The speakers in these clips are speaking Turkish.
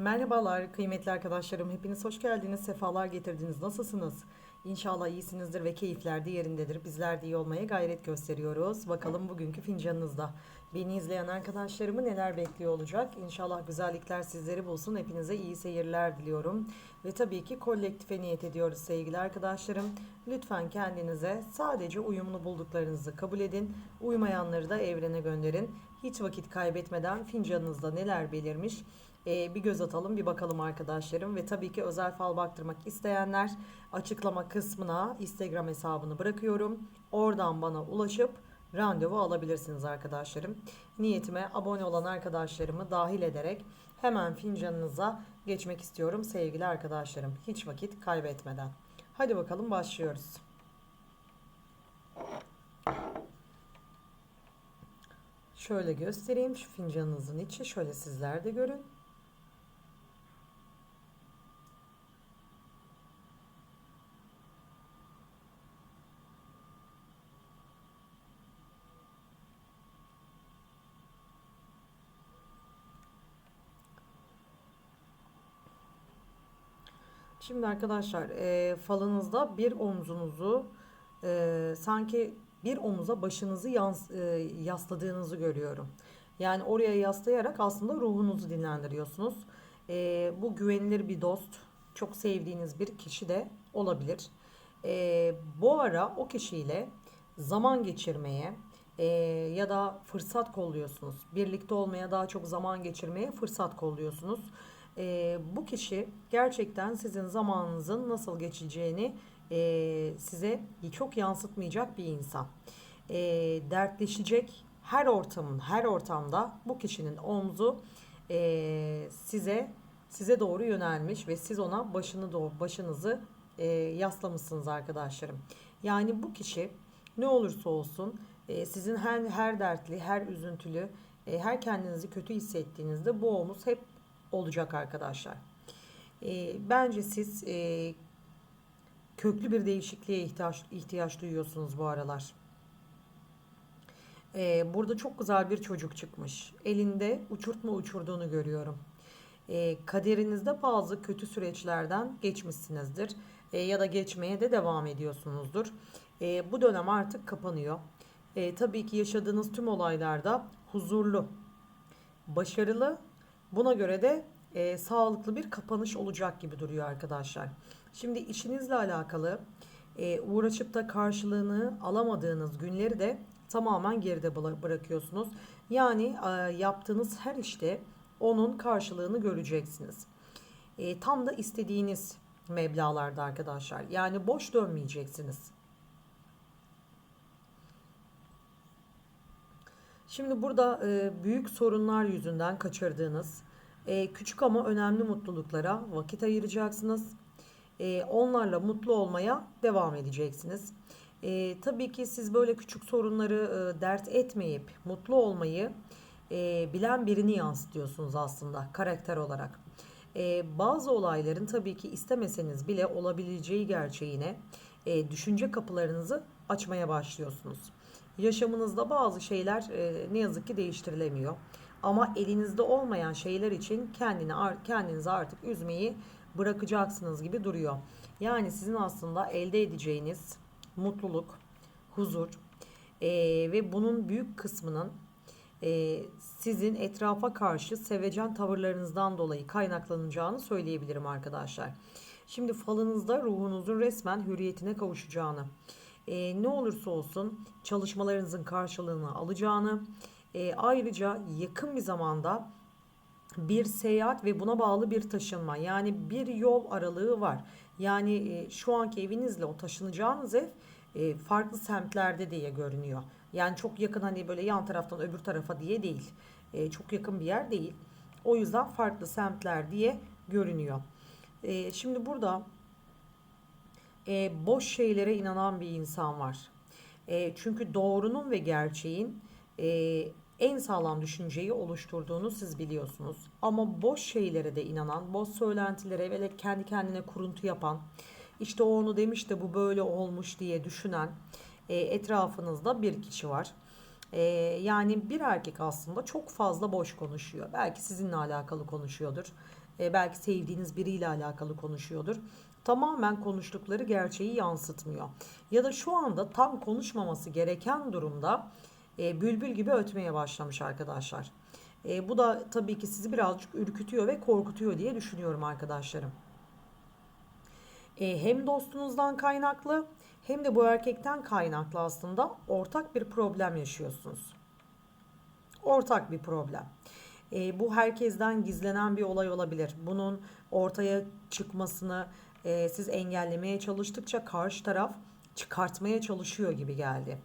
Merhabalar kıymetli arkadaşlarım. Hepiniz hoş geldiniz. Sefalar getirdiniz. Nasılsınız? İnşallah iyisinizdir ve keyifler de yerindedir. Bizler de iyi olmaya gayret gösteriyoruz. Bakalım bugünkü fincanınızda. Beni izleyen arkadaşlarımı neler bekliyor olacak? İnşallah güzellikler sizleri bulsun. Hepinize iyi seyirler diliyorum. Ve tabii ki kolektife niyet ediyoruz sevgili arkadaşlarım. Lütfen kendinize sadece uyumlu bulduklarınızı kabul edin. Uymayanları da evrene gönderin. Hiç vakit kaybetmeden fincanınızda neler belirmiş? Ee, bir göz atalım bir bakalım arkadaşlarım ve tabii ki özel fal baktırmak isteyenler açıklama kısmına Instagram hesabını bırakıyorum. Oradan bana ulaşıp randevu alabilirsiniz arkadaşlarım. Niyetime abone olan arkadaşlarımı dahil ederek hemen fincanınıza geçmek istiyorum sevgili arkadaşlarım. Hiç vakit kaybetmeden. Hadi bakalım başlıyoruz. Şöyle göstereyim şu fincanınızın içi. Şöyle sizler de görün. Şimdi arkadaşlar e, falınızda bir omzunuzu e, sanki bir omuza başınızı yans, e, yasladığınızı görüyorum. Yani oraya yaslayarak aslında ruhunuzu dinlendiriyorsunuz. E, bu güvenilir bir dost, çok sevdiğiniz bir kişi de olabilir. E, bu ara o kişiyle zaman geçirmeye e, ya da fırsat kolluyorsunuz. Birlikte olmaya daha çok zaman geçirmeye fırsat kolluyorsunuz. E, bu kişi gerçekten sizin zamanınızın nasıl geçeceğini e, size çok yansıtmayacak bir insan. E, dertleşecek her ortamın, her ortamda bu kişinin omzu e, size size doğru yönelmiş ve siz ona başını doğru başınızı e, yaslamışsınız arkadaşlarım. Yani bu kişi ne olursa olsun e, sizin her her dertli, her üzüntülü, e, her kendinizi kötü hissettiğinizde bu omuz hep olacak arkadaşlar. E, bence siz e, köklü bir değişikliğe ihtiyaç, ihtiyaç duyuyorsunuz bu aralar. E, burada çok güzel bir çocuk çıkmış. Elinde uçurtma uçurduğunu görüyorum. E, kaderinizde bazı kötü süreçlerden geçmişsinizdir. E, ya da geçmeye de devam ediyorsunuzdur. E, bu dönem artık kapanıyor. E, tabii ki yaşadığınız tüm olaylarda huzurlu, başarılı Buna göre de e, sağlıklı bir kapanış olacak gibi duruyor arkadaşlar. Şimdi işinizle alakalı e, uğraşıp da karşılığını alamadığınız günleri de tamamen geride bırakıyorsunuz. Yani e, yaptığınız her işte onun karşılığını göreceksiniz. E, tam da istediğiniz meblalarda arkadaşlar. Yani boş dönmeyeceksiniz. Şimdi burada e, büyük sorunlar yüzünden kaçırdığınız e, küçük ama önemli mutluluklara vakit ayıracaksınız. E, onlarla mutlu olmaya devam edeceksiniz. E, tabii ki siz böyle küçük sorunları e, dert etmeyip mutlu olmayı e, bilen birini yansıtıyorsunuz aslında karakter olarak. E, bazı olayların tabii ki istemeseniz bile olabileceği gerçeğine e, düşünce kapılarınızı açmaya başlıyorsunuz. Yaşamınızda bazı şeyler e, ne yazık ki değiştirilemiyor. Ama elinizde olmayan şeyler için kendini kendinizi artık üzmeyi bırakacaksınız gibi duruyor. Yani sizin aslında elde edeceğiniz mutluluk, huzur e, ve bunun büyük kısmının e, sizin etrafa karşı sevecen tavırlarınızdan dolayı kaynaklanacağını söyleyebilirim arkadaşlar. Şimdi falınızda ruhunuzun resmen hürriyetine kavuşacağını, e, ne olursa olsun çalışmalarınızın karşılığını alacağını, e, ayrıca yakın bir zamanda bir seyahat ve buna bağlı bir taşınma yani bir yol aralığı var. Yani e, şu anki evinizle o taşınacağınız ev e, farklı semtlerde diye görünüyor. Yani çok yakın hani böyle yan taraftan öbür tarafa diye değil. E, çok yakın bir yer değil. O yüzden farklı semtler diye görünüyor. E, şimdi burada e, boş şeylere inanan bir insan var. E, çünkü doğrunun ve gerçeğin e, en sağlam düşünceyi oluşturduğunu siz biliyorsunuz. Ama boş şeylere de inanan, boş söylentilere ve kendi kendine kuruntu yapan, işte o onu demiş de bu böyle olmuş diye düşünen e, etrafınızda bir kişi var. E, yani bir erkek aslında çok fazla boş konuşuyor. Belki sizinle alakalı konuşuyordur. E, belki sevdiğiniz biriyle alakalı konuşuyordur. Tamamen konuştukları gerçeği yansıtmıyor. Ya da şu anda tam konuşmaması gereken durumda e, bülbül gibi ötmeye başlamış arkadaşlar. E, bu da tabii ki sizi birazcık ürkütüyor ve korkutuyor diye düşünüyorum arkadaşlarım. E, hem dostunuzdan kaynaklı hem de bu erkekten kaynaklı aslında ortak bir problem yaşıyorsunuz. Ortak bir problem. E, bu herkesten gizlenen bir olay olabilir. Bunun ortaya çıkmasını e, siz engellemeye çalıştıkça karşı taraf çıkartmaya çalışıyor gibi geldi.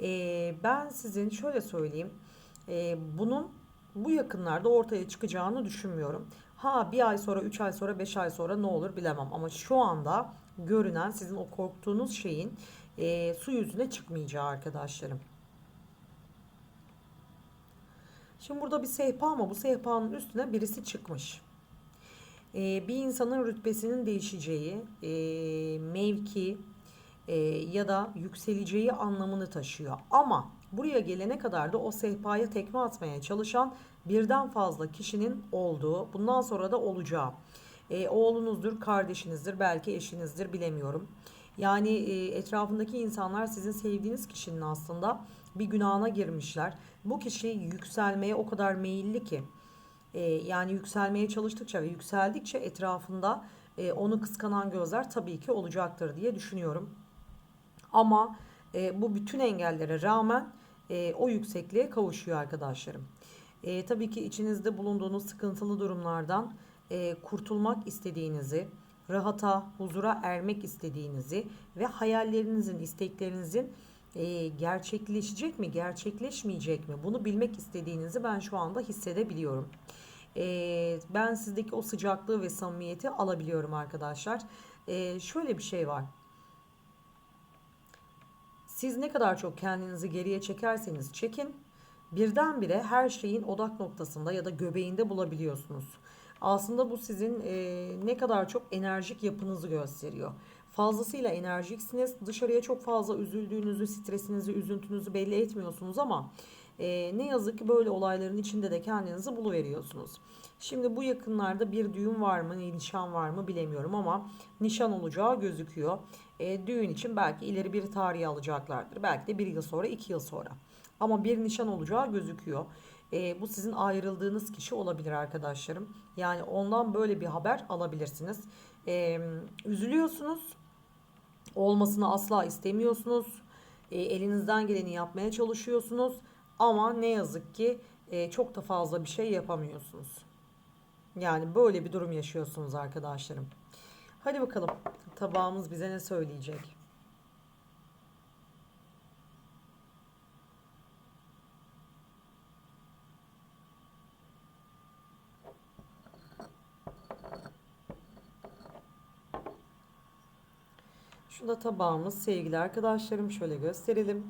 E, ben sizin şöyle söyleyeyim. E, bunun bu yakınlarda ortaya çıkacağını düşünmüyorum. Ha bir ay sonra, üç ay sonra, beş ay sonra ne olur bilemem. Ama şu anda görünen sizin o korktuğunuz şeyin e, su yüzüne çıkmayacağı arkadaşlarım. Şimdi burada bir sehpa ama bu sehpanın üstüne birisi çıkmış. E, bir insanın rütbesinin değişeceği, e, mevki e, ya da yükseleceği anlamını taşıyor. Ama buraya gelene kadar da o sehpaya tekme atmaya çalışan birden fazla kişinin olduğu, bundan sonra da olacağı. E, oğlunuzdur, kardeşinizdir, belki eşinizdir bilemiyorum. Yani etrafındaki insanlar sizin sevdiğiniz kişinin aslında bir günahına girmişler. Bu kişi yükselmeye o kadar meyilli ki e, yani yükselmeye çalıştıkça ve yükseldikçe etrafında e, onu kıskanan gözler tabii ki olacaktır diye düşünüyorum. Ama e, bu bütün engellere rağmen e, o yüksekliğe kavuşuyor arkadaşlarım. E, tabii ki içinizde bulunduğunuz sıkıntılı durumlardan e, kurtulmak istediğinizi, rahata, huzura ermek istediğinizi ve hayallerinizin, isteklerinizin e, gerçekleşecek mi, gerçekleşmeyecek mi bunu bilmek istediğinizi ben şu anda hissedebiliyorum. E, ben sizdeki o sıcaklığı ve samimiyeti alabiliyorum arkadaşlar. E, şöyle bir şey var. Siz ne kadar çok kendinizi geriye çekerseniz çekin, birdenbire her şeyin odak noktasında ya da göbeğinde bulabiliyorsunuz. Aslında bu sizin e, ne kadar çok enerjik yapınızı gösteriyor. Fazlasıyla enerjiksiniz. Dışarıya çok fazla üzüldüğünüzü, stresinizi, üzüntünüzü belli etmiyorsunuz ama e, ne yazık ki böyle olayların içinde de kendinizi buluveriyorsunuz. Şimdi bu yakınlarda bir düğün var mı, nişan var mı bilemiyorum ama nişan olacağı gözüküyor. E, düğün için belki ileri bir tarihi alacaklardır. Belki de bir yıl sonra, iki yıl sonra. Ama bir nişan olacağı gözüküyor. E, bu sizin ayrıldığınız kişi olabilir arkadaşlarım. Yani ondan böyle bir haber alabilirsiniz. E, üzülüyorsunuz. Olmasını asla istemiyorsunuz. E, elinizden geleni yapmaya çalışıyorsunuz. Ama ne yazık ki e, çok da fazla bir şey yapamıyorsunuz. Yani böyle bir durum yaşıyorsunuz arkadaşlarım. Hadi bakalım tabağımız bize ne söyleyecek? Şu da tabağımız sevgili arkadaşlarım şöyle gösterelim.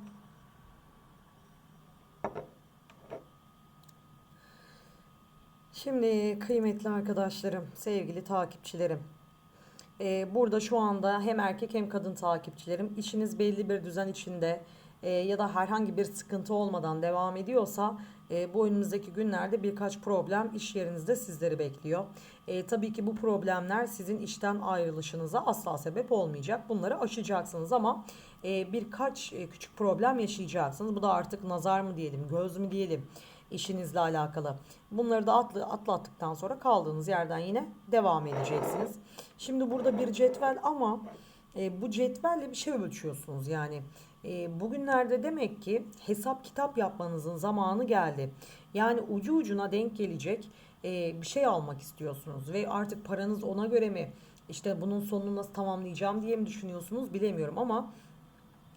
Şimdi kıymetli arkadaşlarım, sevgili takipçilerim. Ee, burada şu anda hem erkek hem kadın takipçilerim. İşiniz belli bir düzen içinde e, ya da herhangi bir sıkıntı olmadan devam ediyorsa e, bu önümüzdeki günlerde birkaç problem iş yerinizde sizleri bekliyor. E, tabii ki bu problemler sizin işten ayrılışınıza asla sebep olmayacak. Bunları aşacaksınız ama e, birkaç e, küçük problem yaşayacaksınız. Bu da artık nazar mı diyelim, göz mü diyelim işinizle alakalı. Bunları da atlı, atlattıktan sonra kaldığınız yerden yine devam edeceksiniz. Şimdi burada bir cetvel ama e, bu cetvelle bir şey ölçüyorsunuz. Yani e, bugünlerde demek ki hesap kitap yapmanızın zamanı geldi. Yani ucu ucuna denk gelecek e, bir şey almak istiyorsunuz ve artık paranız ona göre mi? İşte bunun sonunu nasıl tamamlayacağım diye mi düşünüyorsunuz bilemiyorum ama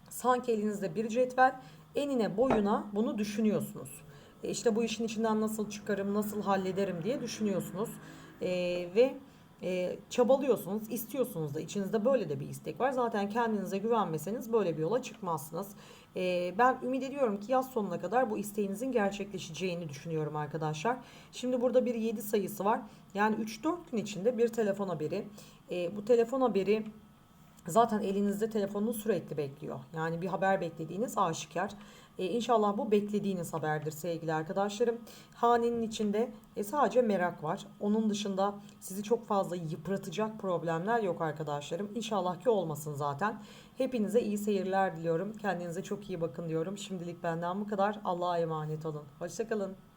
sanki elinizde bir cetvel enine boyuna bunu düşünüyorsunuz. E, işte bu işin içinden nasıl çıkarım, nasıl hallederim diye düşünüyorsunuz. E, ve e, çabalıyorsunuz, istiyorsunuz da içinizde böyle de bir istek var. Zaten kendinize güvenmeseniz böyle bir yola çıkmazsınız. E, ben ümit ediyorum ki yaz sonuna kadar bu isteğinizin gerçekleşeceğini düşünüyorum arkadaşlar. Şimdi burada bir 7 sayısı var. Yani 3-4 gün içinde bir telefon haberi. E, bu telefon haberi zaten elinizde telefonunu sürekli bekliyor. Yani bir haber beklediğiniz aşikar. E, inşallah bu beklediğiniz haberdir sevgili arkadaşlarım. Hanenin içinde e, sadece merak var. Onun dışında sizi çok fazla yıpratacak problemler yok arkadaşlarım. İnşallah ki olmasın zaten. Hepinize iyi seyirler diliyorum. Kendinize çok iyi bakın diyorum. Şimdilik benden bu kadar. Allah'a emanet olun. Hoşçakalın.